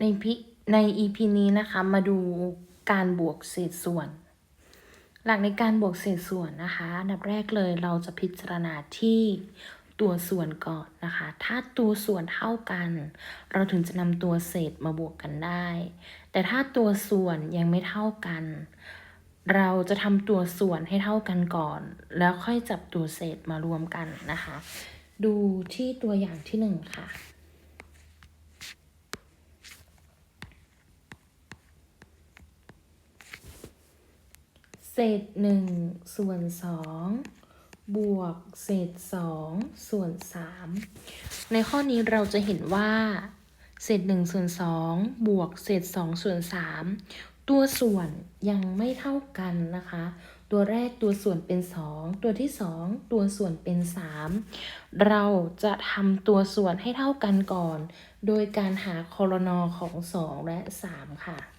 ในพิใน EP นี้นะคะมาดูการบวกเศษส่วน หลักในการบวกเศษส่วนนะคะอันดับแรกเลยเราจะพิจารณาที่ตัวส่วนก่อนนะคะ ถ้าตัวส่วนเท่ากัน เราถึงจะนำตัวเศษมาบวกกันได้ แต่ถ้าตัวส่วนยังไม่เท่ากัน เราจะทำตัวส่วนให้เท่ากันก่อน แล้วค่อยจับตัวเศษมารวมกันนะคะ ดูที่ตัวอย่างที่หนึ่งค่ะ เศษหนึ่งส่วนสองบวกเศษสองส่วนสามในข้อนี้เราจะเห็นว่า เศษหนึ่งส่วนสองบวกเศษสองส่วนสามตัวส่วนยังไม่เท่ากันนะคะ ตัวแรกตัวส่วนเป็นสองตัวที่สองตัวส่วนเป็นสามเราจะทำตัวส่วนให้เท่ากันก่อน โดยการหาคอรนอของสองและสามค่ะ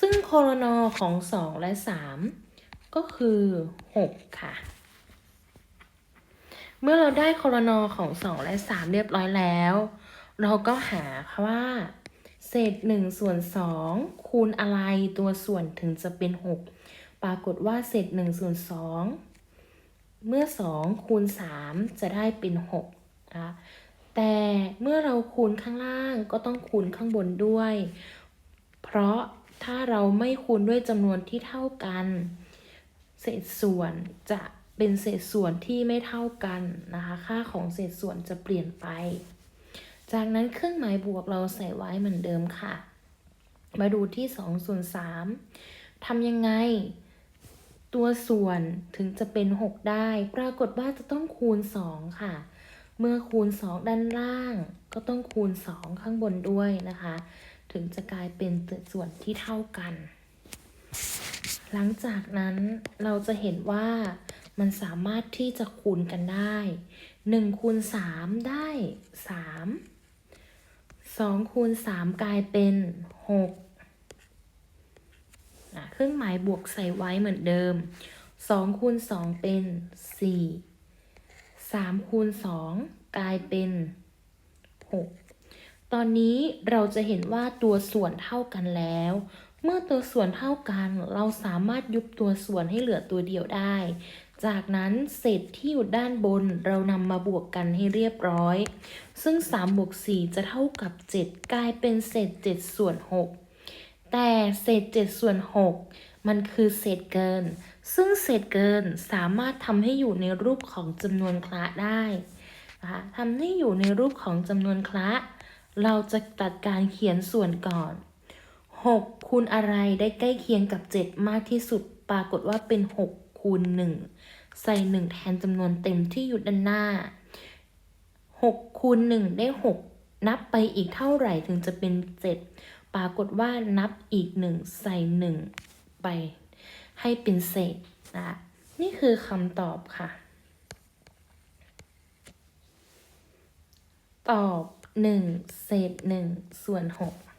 ซึ่งโคโรนอของ 2 และ 3 ก็คือ 6 ค่ะ เมื่อเราได้โคโรนอของ 2 และ 3 เรียบร้อยแล้ว เราก็หาค่ะว่า เศษ1ส่วน2คูณอะไรตัวส่วนถึงจะเป็น 6 ปรากฏว่าเศษ1ส่วน2เมื่อ 2 คูณ 3 จะได้เป็น6นะคะแต่เมื่อเราคูณข้างล่างก็ต้องคูณข้างบนด้วย เพราะ ถ้าเราไม่คูณด้วยจำนวนที่เท่ากัน เศษส่วนจะเป็นเศษส่วนที่ไม่เท่ากันนะคะ ค่าของเศษส่วนจะเปลี่ยนไป จากนั้นเครื่องหมายบวกเราใส่ไว้เหมือนเดิมค่ะ มาดูที่2ส่วน3ทำยังไง ตัวส่วนถึงจะเป็น 6 ได้ ปรากฏว่าจะต้องคูณ 2 ค่ะ เมื่อคูณ 2 ด้านล่าง ก็ต้องคูณ 2 ข้างบนด้วยนะคะ ถึงจะกลายเป็นส่วนที่เท่ากัน หลังจากนั้นเราจะเห็นว่ามันสามารถที่จะคูณกันได้1คูณ3ได้ 3 2คูณ3กลายเป็น6อะเครื่องหมายบวกใส่ไว้เหมือนเดิม2คูณ2เป็น 4 3คูณ2กลายเป็น 6 ตอนนี้เราจะเห็นว่าตัวส่วนเท่ากันแล้ว เมื่อตัวส่วนเท่ากัน เราสามารถยุบตัวส่วนให้เหลือตัวเดียวได้ จากนั้นเศษที่อยู่ด้านบนเรานำมาบวกกันให้เรียบร้อย ซึ่ง3บวก4จะเท่ากับ 7 กลายเป็นเศษ 7 ส่วน 6 แต่เศษ 7 ส่วน 6 มันคือเศษเกิน ซึ่งเศษเกินสามารถทำให้อยู่ในรูปของจำนวนคละได้ทำให้อยู่ในรูปของจำนวนคละ เราจะตัดการเขียนส่วนก่อน 6คูณอะไรได้ใกล้เคียงกับ 7 มากที่สุด ปรากฏว่าเป็น 6คูณ1 ใส่ 1 แทนจำนวนเต็มที่อยู่ด้านหน้า 6คูณ1ได้ 6 นับไปอีกเท่าไหร่ถึงจะเป็น 7 ปรากฏว่านับอีก 1 ใส่ 1 ไป ให้เป็นเศษนะคะนี่คือคำตอบค่ะ ตอบ 1เศษ1ส่วน6